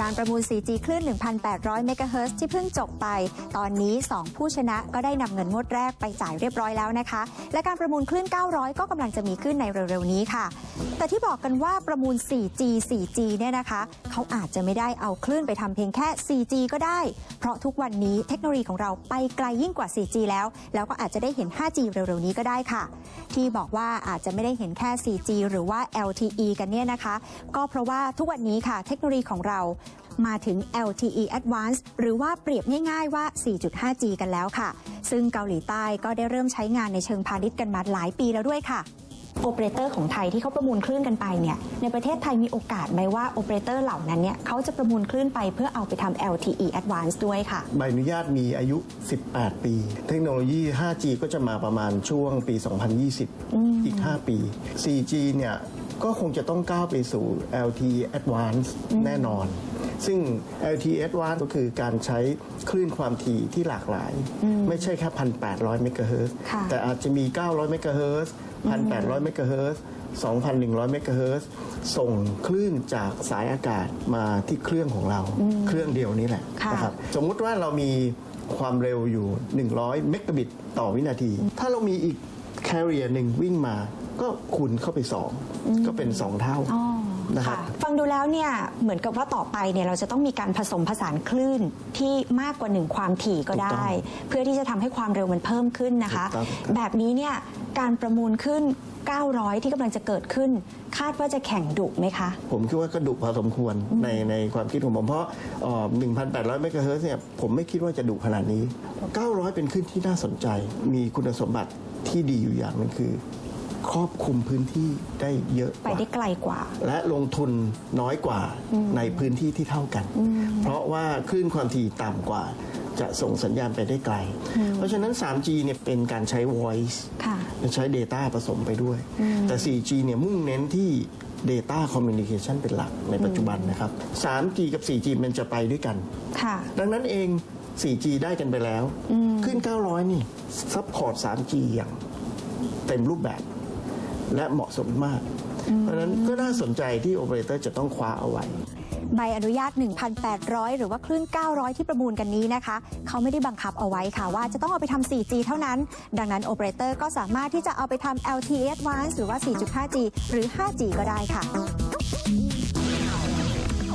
การประมูล 4G คลื่น 1,800 เมกะเฮิรตซ์ที่เพิ่งจบไป ตอนนี้ 2 ผู้ชนะก็ได้นำเงินงวดแรกไปจ่ายเรียบร้อยแล้วนะคะ และการประมูลคลื่น 900 ก็กำลังจะมีขึ้นในเร็วๆนี้ค่ะ แต่ที่บอกกันว่าประมูล 4G 4G เนี่ยนะคะ เขาอาจจะไม่ได้เอาคลื่นไปทำเพียงแค่ 4G ก็ได้ เพราะทุกวันนี้เทคโนโลยีของเราไปไกลยิ่งกว่า 4G แล้ว แล้วก็อาจจะได้เห็น 5G เร็วๆนี้ก็ได้ค่ะ ที่บอกว่าอาจจะไม่ได้เห็นแค่ 4G หรือว่า LTE กันเนี่ยนะคะ ก็เพราะว่าทุกวันนี้ค่ะเทคโนโลยีของเรามาถึง LTE Advanced หรือว่าเปรียบง่ายๆว่า 4.5G กันแล้วค่ะ ซึ่งเกาหลีใต้ก็ได้เริ่มใช้งานในเชิงพาณิชย์กันมาหลายปีแล้วด้วยค่ะโอเปอเรเตอร์ของไทยที่เขาประมูลคลื่นกันไปเนี่ยในประเทศไทยมีโอกาสไหมว่าโอเปอเรเตอร์เหล่านั้นเนี่ยเขาจะประมูลคลื่นไปเพื่อเอาไปทำ LTE Advanced ด้วยค่ะ ใบอนุญาตมีอายุ 18 ปี เทคโนโลยี 5G ก็จะมาประมาณช่วงปี 2020 อีก 5 ปี 4G เนี่ย ก็คงจะต้องก้าวไปสู่ LTE Advanced แน่นอน ซึ่ง LTE Advanced ก็คือการใช้คลื่นความถี่ที่หลากหลาย ไม่ใช่แค่ 1,800 เมกะเฮิรตซ์ค่ะแต่อาจจะมี 900 เมกะเฮิรตซ์1,800 เมกะเฮิรตซ์2,100 เมกะเฮิรตซ์ส่งคลื่นจากสายอากาศมาที่เครื่องของเรา เครื่องเดียวนี้แหละค่ะนะครับ สมมุติว่าเรามีความเร็วอยู่ 100 เมกะบิตต่อวินาที ถ้าเรามีอีก carrier หนึ่งวิ่งมาก็คูณเข้าไป2ก็เป็น2เท่า อ๋อ นะครับค่ะฟังดูแล้วเนี่ยเหมือนกับว่าต่อไปเนี่ยเราจะต้องมีการผสมผสานคลื่นที่มากกว่าหนึ่งความถี่ก็ได้ เพื่อที่จะทำให้ความเร็วมันเพิ่มขึ้นนะคะถูกต้องแบบนี้เนี่ยการประมูลขึ้น 900 ที่กำลังจะเกิดขึ้น คาดว่าจะแข่งดุไหมคะ ผมคิดว่าก็ดุพอสมควรในในความคิดของผมเพราะเอ่อ1,800เมกะเฮิรตซ์เนี่ยผมไม่คิดว่าจะดุขนาดนี้ 900 เป็นขึ้นที่น่าสนใจ มีคุณสมบัติที่ดีอยู่อย่างหนึงคือ ครอบคลุมพื้นที่ได้เยอะกไปว่าได้ไกลกว่า และลงทุนน้อยกว่าในพื้นที่ที่เท่ากัน เพราะว่าคลื่นความถี่ต่ำกว่า จะส่งสัญญาณไปได้ไกล เพราะฉะนั้น 3G เนี่ยเป็นการใช้ voice ค่ะใช้ Data ผสมไปด้วย แต่ 4G เนี่ยมุ่งเน้นที่ Data Communication เป็นหลักในปัจจุบันนะครับ 3G กับ 4G มันจะไปด้วยกันค่ะดังนั้นเอง 4G ได้กันไปแล้ว ขึ้น 900 นี่ซัพพอร์ต 3G อย่างเต็มรูปแบบ และเหมาะสมมาก เพราะฉะนั้นก็น่าสนใจที่โอเปอเรเตอร์จะต้องคว้าเอาไว้ ใบอนุญาต 1,800 หรือว่าคลื่น 900 ที่ประมูลกันนี้นะคะ เขาไม่ได้บังคับเอาไว้ค่ะว่าจะต้องเอาไปทำ 4G เท่านั้น ดังนั้นโอเปอเรเตอร์ก็สามารถที่จะเอาไปทำ LTE Advanced หรือว่า 4.5G หรือ 5G ก็ได้ค่ะ